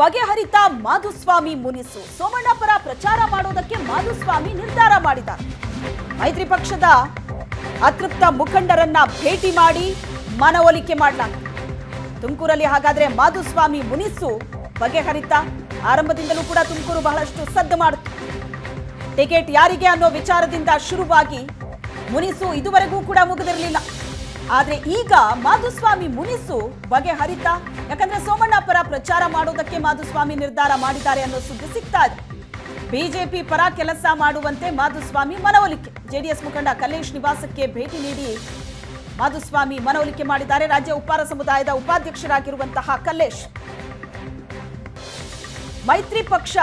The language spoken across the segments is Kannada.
ಬಗೆಹರಿತ ಮಾಧುಸ್ವಾಮಿ ಮುನಿಸು. ಸೋಮಣ್ಣ ಪರ ಪ್ರಚಾರ ಮಾಡೋದಕ್ಕೆ ಮಾಧುಸ್ವಾಮಿ ನಿರ್ಧಾರ ಮಾಡಿದ್ದಾರೆ. ಮೈತ್ರಿ ಪಕ್ಷದ ಅತೃಪ್ತ ಮುಖಂಡರನ್ನ ಭೇಟಿ ಮಾಡಿ ಮನವೊಲಿಕೆ ಮಾಡಲಾಗಿದೆ. ತುಮಕೂರಲ್ಲಿ ಹಾಗಾದ್ರೆ ಮಾಧುಸ್ವಾಮಿ ಮುನಿಸು ಬಗೆಹರಿತ. ಆರಂಭದಿಂದಲೂ ಕೂಡ ತುಮಕೂರು ಬಹಳಷ್ಟು ಸದ್ದು ಮಾಡುತ್ತೆ. ಟಿಕೆಟ್ ಯಾರಿಗೆ ಅನ್ನೋ ವಿಚಾರದಿಂದ ಶುರುವಾಗಿ ಮುನಿಸು ಇದುವರೆಗೂ ಕೂಡ ಮುಗಿದಿರಲಿಲ್ಲ. ಆದ್ರೆ ಈಗ ಮಾಧುಸ್ವಾಮಿ ಮುನಿಸು ಬಗೆಹರಿತ. ಯಾಕಂದ್ರೆ ಸೋಮಣ್ಣ ಪರ ಪ್ರಚಾರ ಮಾಡೋದಕ್ಕೆ ಮಾಧುಸ್ವಾಮಿ ನಿರ್ಧಾರ ಮಾಡಿದ್ದಾರೆ ಅನ್ನೋ ಸುದ್ದಿ ಸಿಗ್ತಾ ಇದೆ. ಬಿಜೆಪಿ ಪರ ಕೆಲಸ ಮಾಡುವಂತೆ ಮಾಧುಸ್ವಾಮಿ ಮನವೊಲಿಕೆ. ಜೆಡಿಎಸ್ ಮುಖಂಡ ಕಲ್ಲೇಶ್ ನಿವಾಸಕ್ಕೆ ಭೇಟಿ ನೀಡಿ ಮಾಧುಸ್ವಾಮಿ ಮನವೊಲಿಕೆ ಮಾಡಿದ್ದಾರೆ. ರಾಜ್ಯ ಉಪ್ಪಾರ ಸಮುದಾಯದ ಉಪಾಧ್ಯಕ್ಷರಾಗಿರುವಂತಹ ಕಲ್ಲೇಶ್. ಮೈತ್ರಿ ಪಕ್ಷ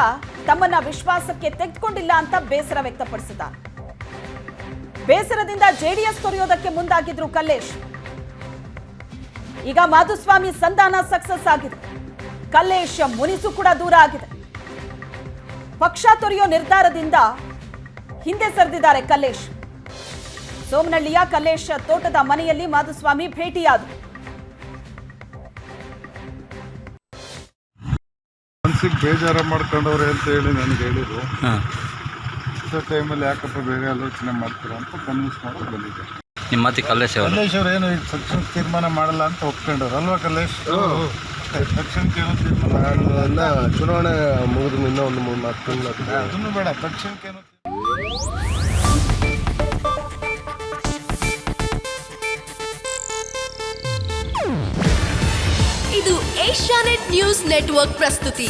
ತಮ್ಮನ್ನ ವಿಶ್ವಾಸಕ್ಕೆ ತೆಗೆದುಕೊಂಡಿಲ್ಲ ಅಂತ ಬೇಸರ ವ್ಯಕ್ತಪಡಿಸಿದ್ದಾರೆ. ಬೇಸರದಿಂದ ಜೆಡಿಎಸ್ ತೊರೆಯೋದಕ್ಕೆ ಮುಂದಾಗಿದ್ರು ಕಲ್ಲೇಶ್. ಈಗ ಮಾಧುಸ್ವಾಮಿ ಸಂಧಾನ ಸಕ್ಸಸ್ ಆಗಿದೆ. ಕಲ್ಲೇಶ್ ಮುನಿಸು ಕೂಡ ದೂರ ಆಗಿದೆ. ಪಕ್ಷ ತೊರೆಯೋ ನಿರ್ಧಾರದಿಂದ ಹಿಂದೆ ಸರಿದಿದ್ದಾರೆ ಕಲ್ಲೇಶ್. ಸೋಮನಳ್ಳಿಯ ಕಲ್ಲೇಶ್ ತೋಟದ ಮನೆಯಲ್ಲಿ ಮಾಧುಸ್ವಾಮಿ ಭೇಟಿಯಾದರು. ಮನ್ಸಿಗೆ ಬೇಜಾರ ಮಾಡ್ಕೊಂಡವ್ರೆ ಅಂತ ಹೇಳಿ ನನಗೆ ಹೇಳಿದ್ರು. ಇಂಥ ಟೈಮಲ್ಲಿ ಯಾಕಪ್ಪ ಬೇರೆ ಆಲೋಚನೆ ಮಾಡ್ತೀರಾ ಅಂತ ಕನ್ವಿನ್ಸ್ ಮಾಡೋದು ಬಂದಿದ್ದೆ. ನಿಮ್ಮ ಮತ್ತೆ ಕಲ್ಲೇಶ್ ಅವರು. ಕಲ್ಲೇಶ್ ಅವ್ರು ಏನು ಈಗ ತಕ್ಷಣ ತೀರ್ಮಾನ ಮಾಡಲ್ಲ ಅಂತ ಒಪ್ಕೊಂಡವ್ರು. ಅಲ್ವಾ ಕಲ್ಲೇಶ್? ತಕ್ಷಣ ಏನೋ ತೀರ್ಮಾನ ಎಲ್ಲ ಚುನಾವಣೆ ಮುಗಿದ ಇನ್ನೂ ಒಂದು ಮೂರು ನಾಲ್ಕು ತಿಂಗಳು ಅದನ್ನು ಬೇಡ. ತಕ್ಷಣ ಏನೋ ಇದು ಏಷ್ಯಾನೆಟ್ ನ್ಯೂಸ್ ನೆಟ್ವರ್ಕ್ ಪ್ರಸ್ತುತಿ.